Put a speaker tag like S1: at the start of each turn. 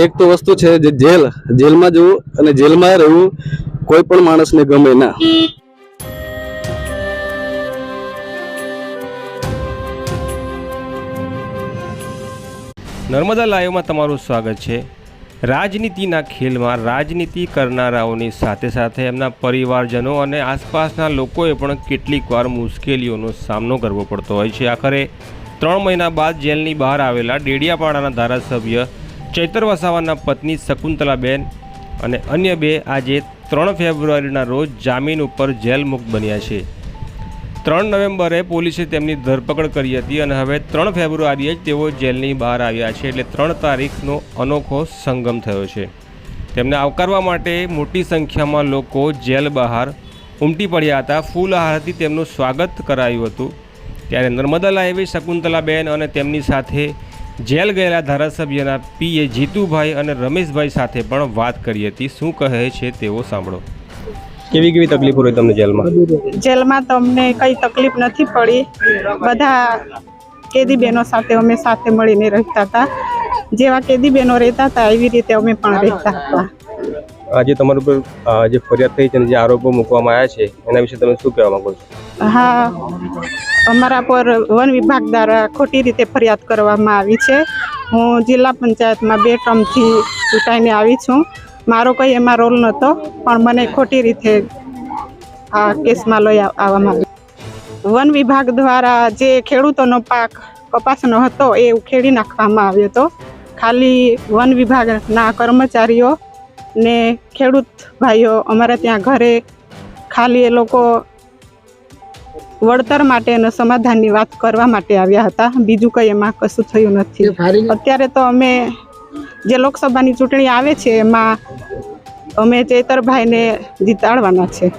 S1: એક તો વસ્તુ છે જે જેલ, જેલમાં જવું અને જેલમાં રહેવું કોઈ પણ માણસને ગમે ના.
S2: નર્મદા લાઈવમાં તમારું સ્વાગત છે. રાજનીતિના ખેલમાં રાજનીતિ કરનારાઓની સાથે સાથે એમના પરિવારજનો અને આસપાસના લોકોએ પણ કેટલીક વાર મુશ્કેલીઓનો સામનો કરવો પડતો હોય છે. આખરે ત્રણ મહિના બાદ જેલની બહાર આવેલા ડેડિયાપાડાના ધારાસભ્ય ચૈતર વસાવાના પત્ની શકુંતલાબેન અને અન્ય બે આજે ત્રણ ફેબ્રુઆરીના રોજ જામીન ઉપર જેલ બન્યા છે. ત્રણ નવેમ્બરે પોલીસે તેમની ધરપકડ કરી હતી અને હવે ત્રણ ફેબ્રુઆરીએ જ તેઓ જેલની બહાર આવ્યા છે એટલે ત્રણ તારીખનો અનોખો સંગમ થયો છે. તેમને આવકારવા માટે મોટી સંખ્યામાં લોકો જેલ બહાર ઉમટી પડ્યા હતા. ફૂલહારથી તેમનું સ્વાગત કરાયું હતું. ત્યારે નર્મદા લાઈવે શકુંતલાબેન અને તેમની સાથે જેલ ગયેલા ધારાસભ્યના પીએ જીતુભાઈ અને રમેશભાઈ સાથે પણ વાત કરી હતી. શું કહે છે તેઓ સાંભળો. કેવી કેવી તકલીફો રહી તમને જેલમાં?
S3: જેલમાં તમને કઈ તકલીફ નથી પડી. બધા કેદી બહેનો સાથે અમે સાથે મળીને રહેતા હતા. જેવા કેદી બહેનો રહેતા હતા એવી રીતે અમે પણ રહેતા હતા.
S2: આજે તમારું ઉપર જે ફરિયાદ થઈ છે અને જે આરોપો મૂકવામાં આવ્યા છે એના વિશે તમે શું કહેવા માંગો છો?
S3: હા, અમારા પર વન વિભાગ દ્વારા ખોટી રીતે ફરિયાદ કરવામાં આવી છે. હું જિલ્લા પંચાયતમાં બે ટર્મથી ચૂંટાઈને આવી છું. મારો કંઈ એમાં રોલ નહોતો, પણ મને ખોટી રીતે આ કેસમાં લઈ આવવામાં આવ્યું. વન વિભાગ દ્વારા જે ખેડૂતોનો પાક કપાસનો હતો, એ ઉખેડી નાખવામાં આવ્યો હતો. ખાલી વન વિભાગના કર્મચારીઓ ને ખેડૂત ભાઈઓ અમારા ત્યાં ઘરે ખાલી એ લોકો વળતર માટે અને સમાધાનની વાત કરવા માટે આવ્યા હતા. બીજું કંઈ એમાં કશું થયું નથી. અત્યારે તો અમે જે લોકસભાની ચૂંટણી આવે છે એમાં અમે ચેતરભાઈને જીતાડવાના છે.